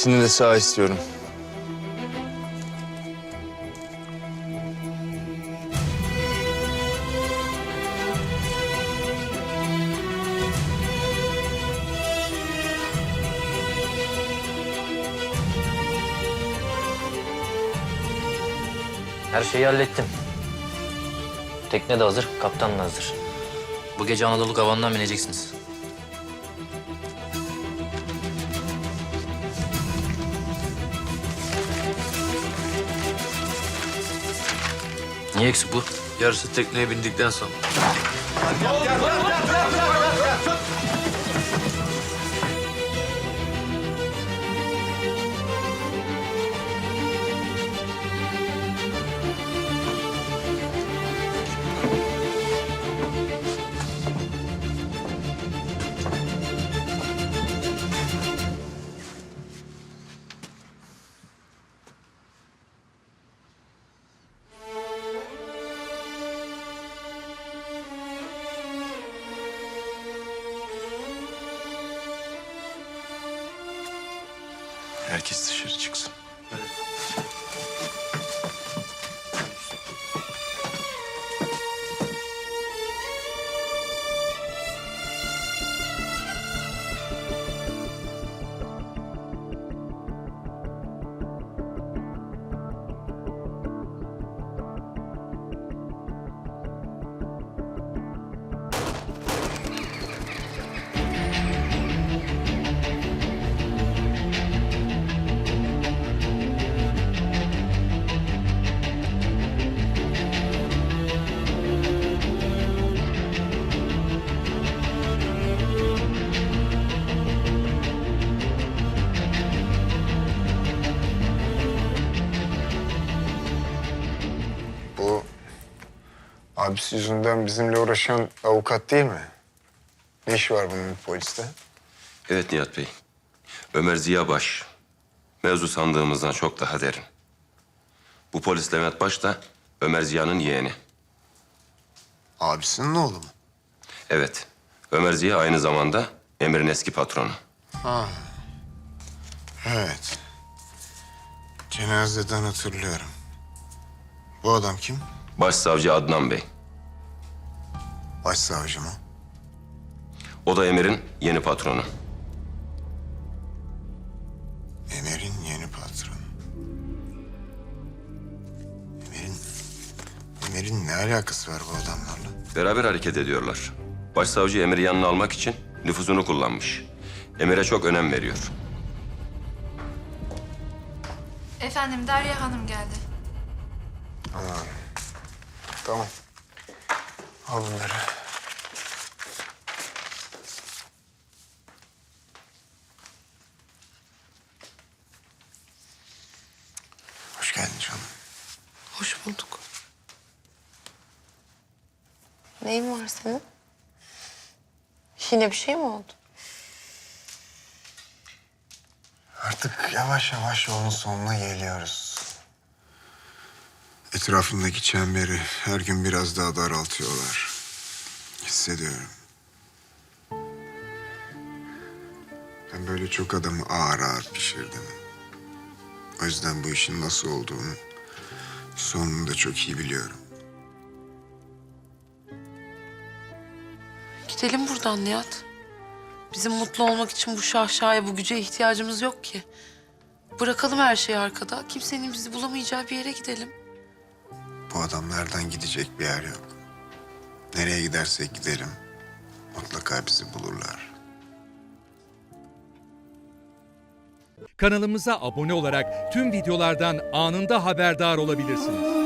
İkisini de sağ istiyorum. Her şeyi hallettim. Tekne de hazır, kaptan da hazır. Bu gece Anadolu kavanından bineceksiniz. Niye eksik bu? Yarısı tekneye bindikten sonra. Herkes dışarı çıksın. Bu abisi yüzünden bizimle uğraşan avukat değil mi? Ne işi var bunun poliste? Evet Nihat Bey. Ömer Ziya Baş. Mevzu sandığımızdan çok daha derin. Bu polis Levent Baş da Ömer Ziya'nın yeğeni. Abisinin oğlu mu? Evet. Ömer Ziya aynı zamanda Emir'in eski patronu. Evet. Cenazeden hatırlıyorum. Bu adam kim? Başsavcı Adnan Bey. Başsavcı mı? O da Emir'in yeni patronu. Emir'in yeni patronu. Emir'in... Emir'in ne alakası var bu adamlarla? Beraber hareket ediyorlar. Başsavcı Emir'i yanına almak için nüfuzunu kullanmış. Emir'e çok önem veriyor. Efendim Derya Hanım geldi. Tamam. Al bunları. Hoş geldin canım. Hoş bulduk. Neyin var senin? Yine bir şey mi oldu? Artık yavaş yavaş yolun sonuna geliyoruz. Etrafındaki çemberi her gün biraz daha daraltıyorlar. Hissediyorum. Ben böyle çok adamı ağır ağır pişirdim. O yüzden bu işin nasıl olduğunu sonunu da çok iyi biliyorum. Gidelim buradan Nihat. Bizim mutlu olmak için bu şahşaya, bu güce ihtiyacımız yok ki. Bırakalım her şeyi arkada. Kimsenin bizi bulamayacağı bir yere gidelim. Bu adamlardan gidecek bir yer yok. Nereye gidersek gidelim mutlaka bizi bulurlar. Kanalımıza abone olarak tüm videolardan anında haberdar olabilirsiniz.